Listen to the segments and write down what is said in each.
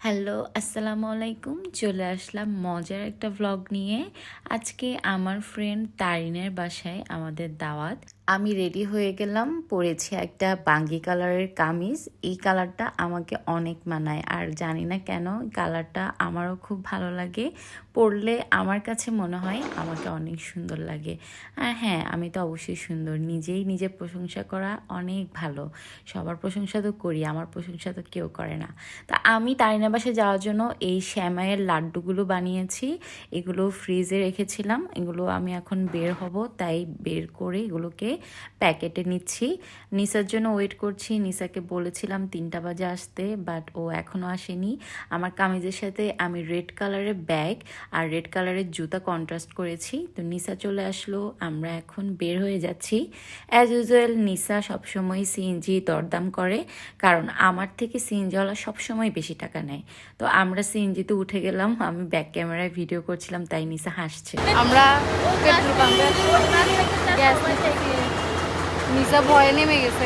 Hello, আসসালামু আলাইকুম। চলে আসলাম মজার একটা ভ্লগ নিয়ে। আজকে আমার ফ্রেন্ড তারিনের বাসায় আমাদের দাওয়াত। আমি রেডি হয়ে গেলাম, পরেছি একটা বাঙ্গি কালারের কামিজ। এই কালারটা আমাকে অনেক মানায়। আর জানি না কেন কালারটা আমারও খুব ভালো লাগে। পরলে আমার কাছে মনে হয় আমাকে অনেক সুন্দর লাগে। আর হ্যাঁ আমি তো অবশ্যই সুন্দর। নিজেই নিজের প্রশংসা করা অনেক ভালো। সবার প্রশংসা তো করি, আমার প্রশংসা তো কেউ করে না। তা আমি তারিনা বাসায় যাওয়ার জন্য এই শ্যামাইয়ের লাড্ডুগুলো বানিয়েছি। এগুলো ফ্রিজে রেখেছিলাম। এগুলো আমি এখন বের হব, তাই বের করে এগুলোকে প্যাকেটে নিচ্ছি। নিসার জন্য ওয়েট করছি। নিসাকে বলেছিলাম তিনটা বাজে আসতে, বাট ও এখনও আসেনি। আমার কামিজের সাথে আমি রেড কালারের ব্যাগ আর রেড কালারের জুতা কন্ট্রাস্ট করেছি। তো নিসা চলে আসলো। আমরা এখন বের হয়ে যাচ্ছি। অ্যাজ ইউজুয়াল নিসা সবসময় সিএনজি দরদাম করে, কারণ আমার থেকে সিএনজিওয়ালা সবসময় বেশি টাকা নেয়। তো আমরা সিএনজিতে উঠে গেলাম। আমি ব্যাক ক্যামেরায় ভিডিও করছিলাম, তাই নিসা হাসছে। আমরা পেট্রোল পাম্পে গ্যাস ভয়ে নেমে গেছে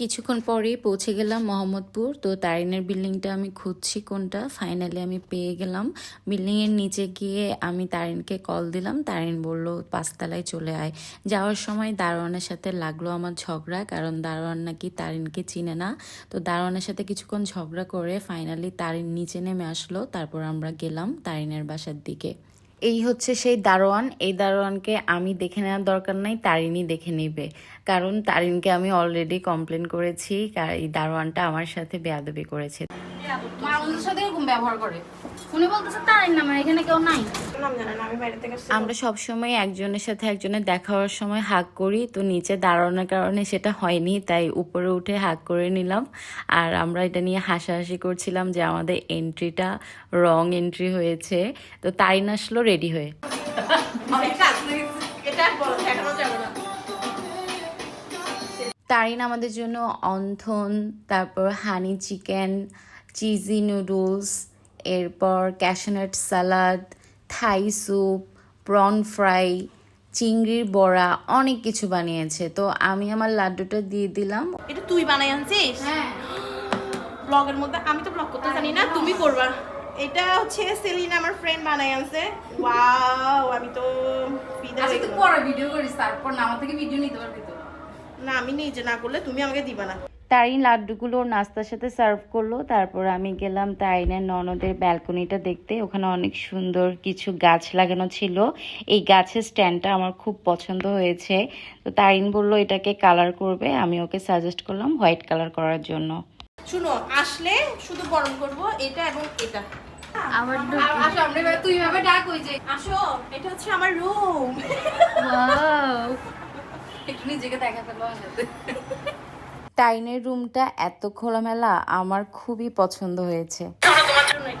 কিছুক্ষণ পরেই পৌঁছে গেলাম মোহাম্মদপুর। তো তারিনের বিল্ডিংটা আমি খুঁজছি কোনটা। ফাইনালি আমি পেয়ে গেলাম। বিল্ডিংয়ের নিচে গিয়ে আমি তারিনকে কল দিলাম। তারিন বলল, পাঁচতলায় চলে আয়। যাওয়ার সময় দারোয়ানের সাথে লাগল আমার ঝগড়া, কারণ দারোয়ান নাকি তারিনকে চিনে না। তো দারোয়ানের সাথে কিছুক্ষণ ঝগড়া করে ফাইনালি তারিন নিচে নেমে আসলো। তারপর আমরা গেলাম তারিনের বাসার দিকে। এই হচ্ছে সেই দারোয়ান। এই দারোয়ানকে আমি দেখে নেওয়ার দরকার নাই তারিনি দেখে নেবে। কারণ তারিনকে আমি অলরেডি কমপ্লেন করেছি কার- এই দারোয়ানটা আমার সাথে বেয়াদবি করেছে। মানুষের সাথে এরকম ব্যবহার করে। উনি বলতেছে তাই না আমার এখানে কেউ নাই। নাম জানে না আমি বাইরে থেকে আসছি। আমরা সবসময় একজনের সাথে একজনের দেখা হওয়ার সময় হাক করি তো নিচে দাঁড়ানোর কারণে সেটা হয়নি তাই উপরে উঠে হাক করে নিলাম। আর আমরা এটা নিয়ে হাসাহাসি করছিলাম যে আমাদের এন্ট্রিটা রং এন্ট্রি হয়েছে তো তারিন আসলো রেডি হয়ে। তারিন আমাদের জন্য অন্থন তারপর হানি চিকেন চিজি নুডলস এরপর cashew nut salad Thai soup prawn fry চিংড়ির বড়া অনেক কিছু বানিয়েছে। তো আমি আমার লাড্ডুটা দিয়ে দিলাম। এটা তুই বানাই আনছিস? হ্যাঁ। ব্লগের মধ্যে আমি তো ব্লগ করতে জানি না তুমি করবা। এটা হচ্ছে সেলিনা আমার ফ্রেন্ড বানাই আনছে। ওয়াও আমি তো ফিদা আজকে তুই গেলাম। পরে ভিডিও করিস তারপর না আমার থেকে ভিডিও নিতে পারবি তো? না আমি নিজে না করলে তুমি আমাকে দিবা না। তারিন লাড্ডুগুলো ওর নাস্তার সাথে সার্ভ করল তারপর আমি গেলাম তারিনের ননদের ব্যালকনিটা দেখতে। ওখানে অনেক সুন্দর কিছু গাছ লাগানো ছিল। এই গাছের স্ট্যান্ডটা আমার খুব পছন্দ হয়েছে। তো তারিন বলল এটাকে কালার করবে। আমি ওকে সাজেস্ট করলাম হোয়াইট কালার করার জন্য। শুনো আসলে শুধু বরণ করব এটা এবং এটা। আবার আসো আমরা তুই ভাবে ডাক ওই যে। আসো এটা হচ্ছে আমার রুম একটু নিজেকে দেখা ফেলো আসাতে তাইনের রুমটা এত খোলামেলা আমার খুবই পছন্দ হয়েছে। তোমার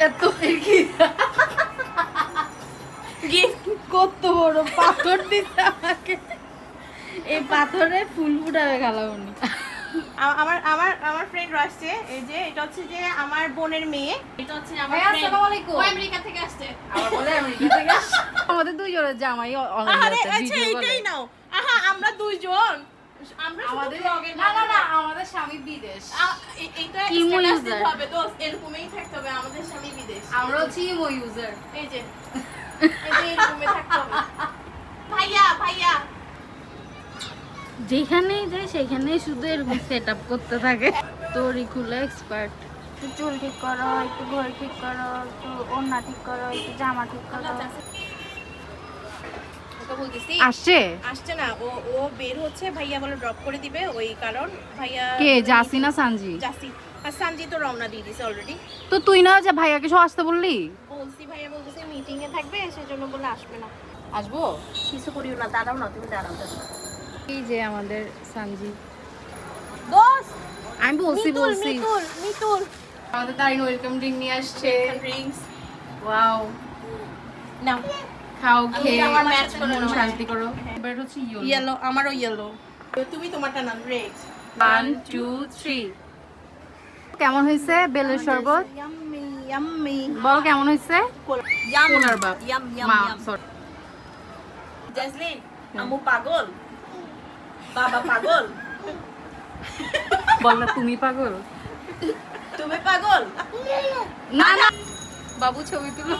এত কি? গিফট কত বড় পাথর দিতে আমাকে। এই পাথরে ফুল ফুটাবে খালামনি আ- আমার আমার আমার ফ্রেন্ড আসছে। এই যে এটা হচ্ছে যে আমার বোনের মেয়ে। এটা হচ্ছে আমার ভাই, আসসালামু আলাইকুম। ও আমেরিকা থেকে আসছে। আবার বলে আমেরিকা থেকে আসছে। আমাদের দুইজনের জামাই আরে আচ্ছা এটাই নাও। আহা আমরা দুইজন। আমরা আমাদের না না না আমাদের স্বামী বিদেশ। এটা ইমো status হবে দোস্ত এরকমই থাকতে হবে আমাদের স্বামী বিদেশ। আমরা হচ্ছে ইমো ইউজার এই যে এই যে এরকমই থাকতে হবে। ভাইয়া ভাইয়া। যেখানেই যাই সেখানেই শুধু এরকম সেট আপ করতে থাকে। তোরই খুলে এক্সপার্ট চুল ঠিক করো একটু ঘর ঠিক করো একটু ওড়না ঠিক করো একটু জামা ঠিক করো। ওকে বলতেছি। আসছে? আসছে না ও ও বের হচ্ছে ভাইয়া বলে ড্রপ করে দিবে ওই কারণ ভাইয়া কে জাসিনা সানজি? জাসি আর সানজি তো রওনা দিয়ে দিছে অলরেডি তো তুই না যে ভাইয়াকে সব আসতে বললি? বলছি ভাইয়া বলতেছে মিটিং এ থাকবে সেজন্য বলে আসবে না। আসব? কিছু করিও না দাঁড়াও না তুমি দাঁড়াও এই যে আমাদের সানজি। দোস্ত আমি বলছি বলছি। মিতুল মিতুল। আমাদের তারিন ওয়েলকাম ড্রিঙ্ক নিয়ে আসছে। ড্রিঙ্কস ওয়াও নাও। খাও খেয়ে আমার match করে নাও। শান্তি করো। এবার হচ্ছে ইয়েলো। ইয়েলো আমারও ইয়েলো তুমি তোমারটা না রেড ওয়ান টু থ্রি কেমন হয়েছে বেলের শরবত? ইয়াম্মি ইয়াম্মি বল কেমন হয়েছে? ইয়াম বাপ। ইয়াম ইয়াম মা ইয়াম sorry. জেসলিন আমু পাগল? বাবা পাগল? বল না তুমি পাগল? তুমি পাগল? না না। বাবু ছবি তুলো।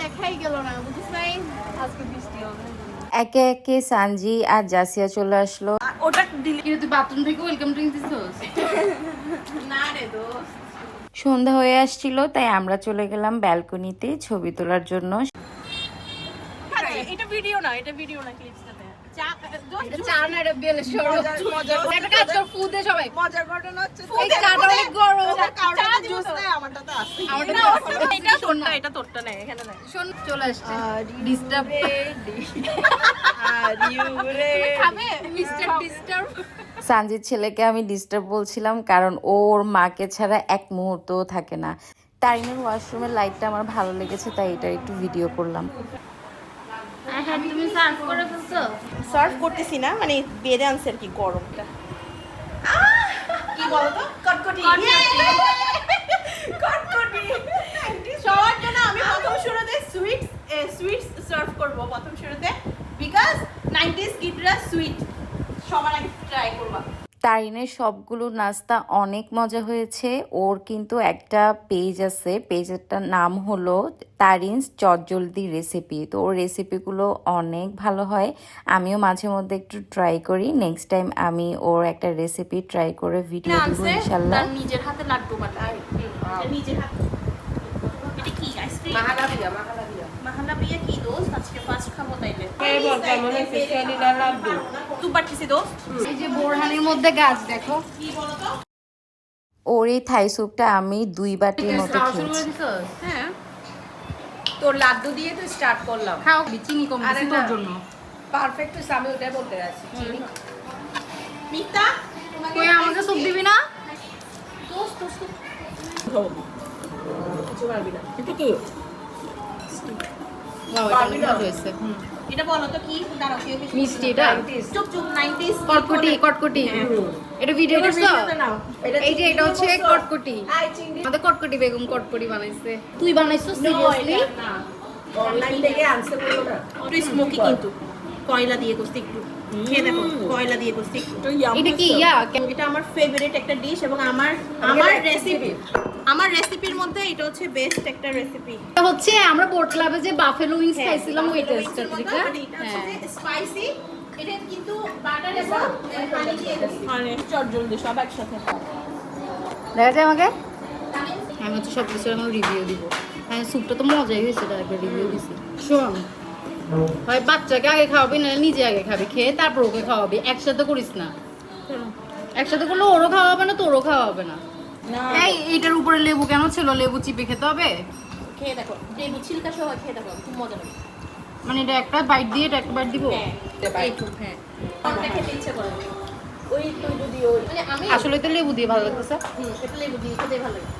দেখাই গেল না বুঝিস নাই? আজকে বৃষ্টি হবে। একে একে সানজি আর জাসিয়া চলে আসলো। ওটা দিলি তুই বাথরুম থেকে ওয়েলকাম ড্রিঙ্ক দিছিস? না রে দোস্ত। সন্ধ্যা হয়ে আসছিল তাই আমরা চলে গেলাম ব্যালকনিতে ছবি তোলার জন্য। এটা ভিডিও না এটা ভিডিও না ক্লিপসটাতে সানজির ছেলেকে আমি ডিস্টার্ব বলছিলাম কারণ ওর মাকে ছাড়া এক মুহূর্তও থাকে না। তারিনের ওয়াশরুমের লাইটটা আমার ভালো লেগেছে তাই এটা একটু ভিডিও করলাম। হ্যাঁ তুমি সার্ভ করে ফেলছো? সার্ভ করতেছি না মানে বেড়ে আনছে আর কি গরমটা। কি বলতো? কটকটি। কটকটি। সবার জন্য আমি প্রথম শুরুতে সুইটস সুইটস সার্ভ করব প্রথম শুরুতে বিকজ 90s কিডরা সুইট সবার আগে ট্রাই করবা। তারিনের সবগুলো নাস্তা অনেক মজা হয়েছে। ওর কিন্তু একটা পেজ আছে। পেজেরটার নাম হলো তারিনস চটজলদি রেসিপি তো ওর রেসিপিগুলো অনেক ভালো হয়। আমিও মাঝে মধ্যে একটু ট্রাই করি। নেক্সট টাইম আমি ওর একটা রেসিপি ট্রাই করে ভিডিও দিব আনছে ইনশাল্লাহ। নিজের হাতে লাড্ডু বাটা নিজের হাতে। এটা কি আইসক্রিম মাহালাবিয়া মাহালাবিয়া মাহালাবিয়া কি দোস্ত? আজকে ফার্স্ট খাব তাইলে। তুই পাঠিয়েছি দোস্ত। এই যে বোরহানির মধ্যে গাছ দেখো। কি বলতো? ওর এই থাই স্যুপটা আমি দুই বাটির মতো খেয়েছি। হ্যাঁ। তোর লাড্ডু দিয়ে তো স্টার্ট করলাম। খাও চিনি কম দিছি তোর জন্য। পারফেক্ট হয়েছে আমি ওটাই বলতে যাচ্ছি মিতা কই আমাকে সুপ দিবি না? দোস্ত দোস্ত। কিছু পারবি না। কি? ভালো হয়েছে। এটা বলো তো কি? দাঁড়াও কেউ মিষ্টি এটা? চুপ চুপ 90s কটকটি কটকটি। এটা ভিডিও করছ এই যে এটা হচ্ছে কটকটি। আমাদের কটকটি বেগম কটকটি বানাইছে। তুই বানাইছো সিরিয়াসলি অনলাইন থেকে আনতে বলল একটু স্মোকি কিন্তু। কয়লা দিয়ে করছি একটু। খেয়ে দেখো কয়লা দিয়ে করছি একটু। এটা কি ইয়া এটা আমার ফেভারিট একটা ডিশ এবং আমার আমার রেসিপি আমার রেসিপির মধ্যে এটা হচ্ছে বেস্ট একটা রেসিপি এটা হচ্ছে আমরা বোট ক্লাবে যে বাফেলো উইংস খাইছিলাম ওই টেস্টটা ঠিক না হ্যাঁ। স্পাইসি এটা কিন্তু বাটার এবং পানি দিয়ে মানে চটজলদি সব একসাথে দেখা যায় আমাকে? আমি হচ্ছে সব কিছু আমার রিভিউ দিব। হ্যাঁ স্যুপটা তো মজাই হয়েছে তার একবার রিভিউ দিছি। শোন হয় বাচ্চাকে আগে খাওয়াবি না নিজে আগে খাবি খেয়ে তারপর ওকে খাওয়াবি। একসাথে করিস না। একসাথে করলে ওরও খাওয়া হবে না তোরও খাওয়া হবে না। এই এইটার উপরে লেবু কেন ছিল? লেবু চিপে খেতে হবে? খেয়ে দেখো লেবু ছিলকা সহ খেয়ে দেখো খুব মজা লাগে। মানে এটা একটা বাইট দিয়ে এটা একটা বাইট দিব? হ্যাঁ হ্যাঁ। খেতে ইচ্ছে করে ওই তো যদি ওই মানে আমি আসলে তো লেবু দিয়ে ভালো লাগতেছে। হুম, এটা লেবু দিয়ে খেতে ভালো লাগে।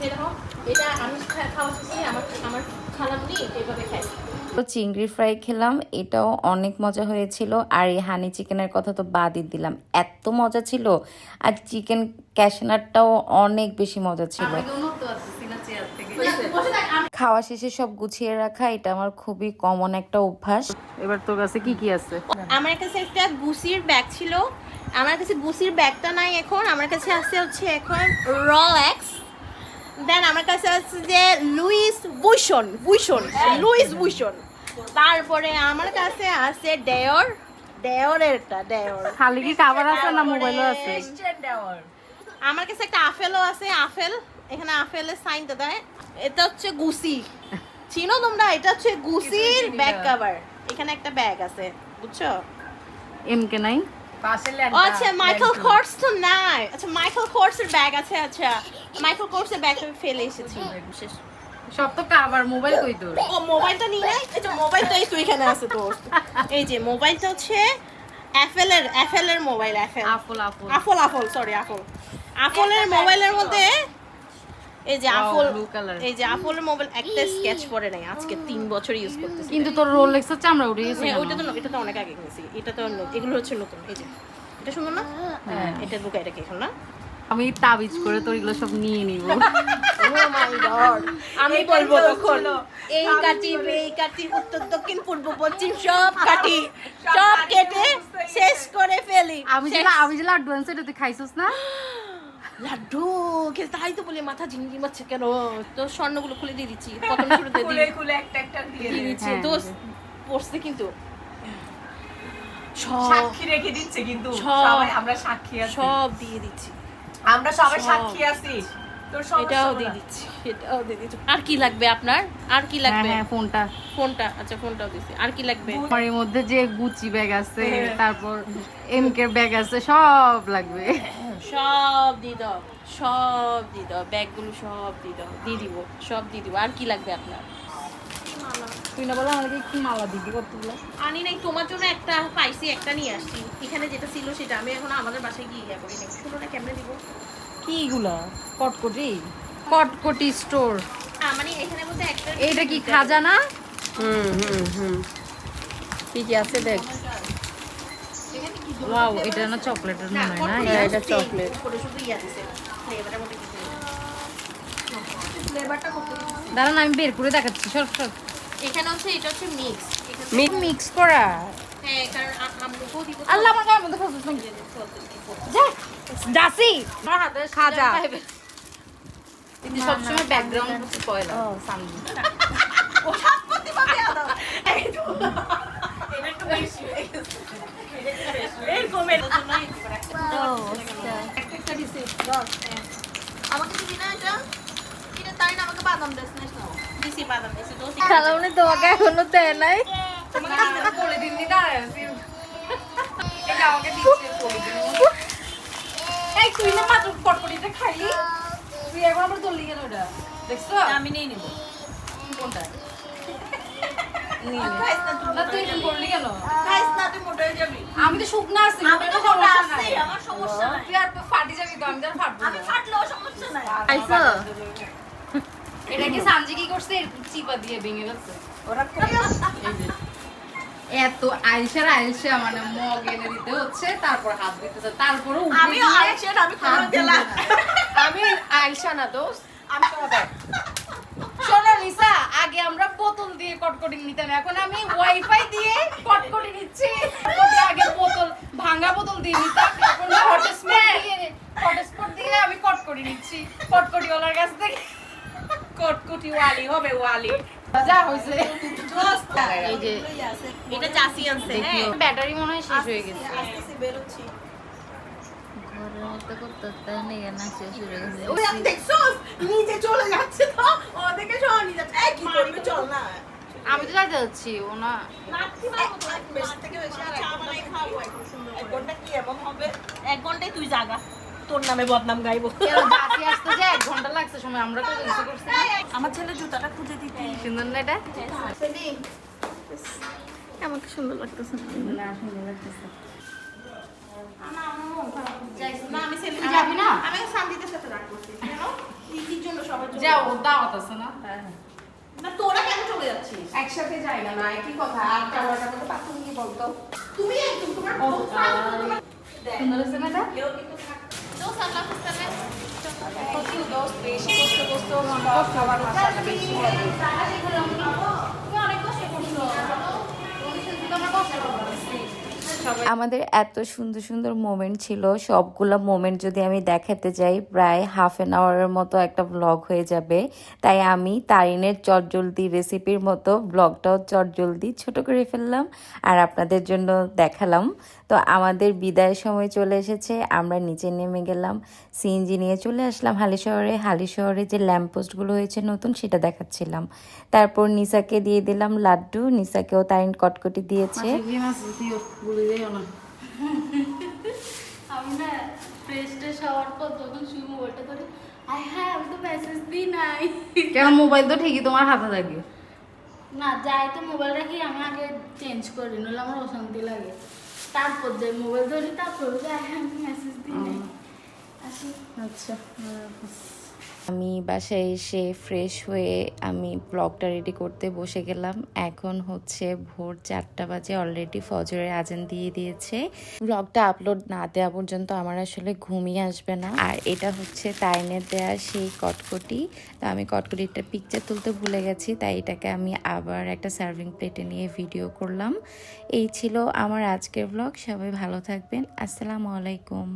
দেখো এটা আমি খাওয়া শেষে আমার আমার খালামনি এভাবে খাই তো চিংড়ি ফ্রাই খেলাম এটাও অনেক মজা হয়েছিল। আর এই হানি চিকেনের কথা তো বাদই দিলাম। এত মজা ছিল। আর চিকেন ক্যাশনারটাও অনেক বেশি মজা ছিল। খাওয়া শেষে সব গুছিয়ে রাখা এটা আমার খুবই কমন একটা অভ্যাস। এবার তোর কাছে কি কি আছে? আমার কাছে একটা গুসির ব্যাগ ছিল। আমার কাছে গুসির ব্যাগটা নাই এখন। আমার কাছে আছে হচ্ছে এখন রলেক্স দেন আমার কাছে আছে যে লুইস বুইশন বুইশন লুইস বুইশন তারপরে আমার কাছে আছে ডেয়র ডেয়রেরটা ডেয়র খালি কি খাবার আছে না মোবাইলও আছে? আমার কাছে একটা আফেলও আছে আফেল এখানে আফেলের সাইনটা দেয়। এটা হচ্ছে গুসি চিনো তোমরা? এটা হচ্ছে গুসির ব্যাগ কভার এখানে একটা ব্যাগ আছে বুঝছ? এম কে নাই আচ্ছা মাইকেল কোর্স তো নাই। আচ্ছা মাইকেল কোর্সের ব্যাগ আছে আচ্ছা। মাইকেল কোর্সের ব্যাগ আমি ফেলে এসেছি। সব তো কাবার মোবাইল কই তোর? ও মোবাইলটা নিয়ে নাই এই যে মোবাইলটা এই তো এখানে আছে তোর। এই যে মোবাইলটা হচ্ছে অ্যাপেলের অ্যাপেলের mobile Apple Apple Apple Apple Apple sorry Apple আফলের মোবাইলের মধ্যে এই যে আফল এই যে আফলের মোবাইল একটা স্কেচ পড়ে নাই আজকে তিন বছর ইউজ করতেছি। কিন্তু তোর রোলেক্সের চামড়া উঠে গেছে হ্যাঁ ওইটা তো এটা তো অনেক আগে কিনেছি। এটা তো এগুলো হচ্ছে নতুন। এই যে এটা সুন্দর না? হ্যাঁ। এটা বুকা এটা কি এখন না? আমি তাবিজ করে তোর এগুলো সব নিয়ে নিব। আমি বলব তখন এই কাটি এই কাটি উত্তর দক্ষিণ পূর্ব পশ্চিম সব কাটি সব কেটে। শেষ করে ফেলি। আমি যে আমি যে লাড্ডু আনছি এটা তুই খাইছিস না? লাড্ডু খেতে তাই তো বলে মাথা ঝিমঝিম হচ্ছে কেন? তো স্বর্ণগুলো খুলে দিয়ে দিচ্ছি প্রথম শুরুতে খুলে দিয়ে খুলে একটা একটা দিয়ে দিচ্ছি হ্যাঁ, দোষ পড়ছে কিন্তু। সব সাক্ষী রেখে দিচ্ছে কিন্তু। সব। সবাই আমরা সাক্ষী আছি। সব দিয়ে দিচ্ছি। আমরা সবাই সাক্ষী আছি। এটাও দিয়ে দিচ্ছি এটাও দিয়ে দিচ্ছি। আর কি লাগবে আপনার? আর কি হ্যাঁ লাগবে? হ্যাঁ ফোনটা। ফোনটা আচ্ছা ফোনটাও দিচ্ছি। আর কি লাগবে? আমার এর মধ্যে যে গুচি ব্যাগ আছে হ্যাঁ। তারপর এমকে ব্যাগ আছে সব লাগবে। সব দিয়ে দাও সব দিয়ে দাও ব্যাগগুলো সব দিয়ে দাও দিয়ে দিব সব দিয়ে দিব। আর কি লাগবে আপনার? তুই না বলো আমাকে একটু মালা দিবি কতগুলো? আনি নাই তোমার জন্য একটা পাইছি একটা নিয়ে আসছি। এখানে যেটা ছিল সেটা আমি এখন আমাদের বাসায় গিয়ে ইয়া করি নাই শুনো না কেমনে দিব? কি এগুলা? কটকটি? কটকটি স্টোর মানে এখানে বলতে একটা এইটা কি খাজানা? হুম হুম হুম। কি কি আছে দেখ। ওয়াও এটা না চকলেটের মনে হয় না? এটা চকলেট করে শুধু ইয়া দিছে। ফ্লেভারটা দাঁড়ান আমি বের করে দেখাচ্ছি। সব সব এখানে হচ্ছে এটা হচ্ছে মিক্স এখানে মিক্স করা। হ্যাঁ কারণ আ- দিব আল্লাহ আমার গায়ের মধ্যে ফসফস নাকি? যা দাসি আমার হাতে খাজা। কিন্তু সবসময় ব্যাকগ্রাউন্ড হচ্ছে পয়লা। সামনে ও সম্পত্তি পাবে একটু বেশি একটু একটা- দিছে। আমাকে দিবি না এটা? এটা না, আমাকে বাদাম দিস না, দিছি বাদাম, দিছি, দোষ দিছি। খালাউনি তোমাকে এখনও দেয় নাই তোমাকে দিতে বলে দিন নি এটা আমাকে দিচ্ছে বলে দিন। এই তুই না মাত্র কটকটিটা খাইলি তুই এখন আবার দলি গেল ওটা দেখছ আমি নিয়ে নিব কোনটা তুই, না তুই এরকম করলি কেন খাইস না, তুই মোটা যাবি। আমি তো শুকনা আছি আমি তো মোটা আছি, আমার সমস্যা নাই। তুই আর ফাটি যাবি তো আমি তো ফাটবো আমি ফাটলেও সমস্যা নাই। আইসো এটা কি সানজি কি করছে চিপা দিয়ে ভেঙে গেছে ওরা এত মানে মগ এনে দিতে হচ্ছে তারপর হাত দিতেছে তারপরে আইসেন, আমি কোনো দিলাম। আমি না দোস্ত। আমি তোমাদের শোনো নিসা আগে আমরা বোতল দিয়ে কটকটি নিতাম এখন আমি ওয়াইফাই দিয়ে কটকটি নিচ্ছি। আগে বোতল ভাঙা বোতল দিয়ে নিতাম এখন হটস্পট দিয়ে হটস্পট দিয়ে আমি কটকটি নিচ্ছি। কটকটি ওলার কাছ থেকে কটকুটি ওয়ালি হবে ওয়ালি। যা হইছে এই যে এটা চাষি আনছে, হ্যাঁ। ব্যাটারি মনে হয় শেষ হয়ে গেছে। আসতেছি, বেরোচ্ছি। আমি তো, ও যাচ্ছে। না। ও হবে? এক ঘন্টায় তুই জাগা। তোর নামে বদনাম গাইবো। আসতে যে এক ঘণ্টা লাগছে সময়? আমরা তো কিছু করছি। আমার ছেলে জুতাটা খুঁজে দিতে। সুন্দর না এটা? আমাকে সুন্দর লাগতেছে না। সুন্দর লাগতেছে। কি না? না তোরা কেন চলে যাচ্ছিস? একসাথে যাই না না একই কথা। আর নিয়ে বলতো। তুমি একদম তোমার সুন্দর না কেউ কিন্তু আমাদের এত সুন্দর সুন্দর মোমেন্ট ছিল। সবগুলো মোমেন্ট যদি আমি দেখাতে যাই প্রায় হাফ অ্যান আওয়ারের মতো একটা ব্লগ হয়ে যাবে। তাই আমি তারিনের চটজলদি রেসিপির মতো ব্লগটাও চটজলদি ছোট করে ফেললাম আর আপনাদের জন্য দেখালাম। তো আমাদের বিদায়ের সময় চলে এসেছে আমরা নিচে নেমে গেলাম সিএনজি নিয়ে চলে আসলাম হালি শহরে হালি শহরে যে ল্যাম্পপোস্টগুলো হয়েছে নতুন সেটা দেখাচ্ছিলাম। তারপর নিসাকে দিয়ে দিলাম লাড্ডু নিসাকেও তারিন কটকটি দিয়েছে। আমি না ফ্রেশ হওয়ার পর যখন শুই মোবাইলটা ধরে আয় হ্যাঁ আমি তো মেসেজ দিই নাই। কেন মোবাইল তো ঠিকই তোমার হাতে থাকে। না যাই তো মোবাইল রাখি আমি আগে চেঞ্জ করি নইলে আমার অশান্তি লাগে। তারপর যাই মোবাইল ধরি তারপর আমি মেসেজ দিই আচ্ছা আচ্ছা আমি বাসায় এসে ফ্রেশ হয়ে আমি ব্লগটা রেডি করতে বসে গেলাম। এখন হচ্ছে ভোর চারটা বাজে অলরেডি ফজরের আজান দিয়ে দিয়েছে। ব্লগটা আপলোড না দেওয়া পর্যন্ত আমার আসলে ঘুমিয়ে আসবে না। আর এটা হচ্ছে তাইনের দেয়া সেই কটকটি। তো আমি কটকটিটা পিকচার তুলতে ভুলে গেছি, তাই এটাকে আমি আবার একটা সার্ভিং প্লেটে নিয়ে ভিডিও করলাম। এই ছিল আমার আজকের ব্লগ সবাই ভালো থাকবেন। আসসালামু আলাইকুম।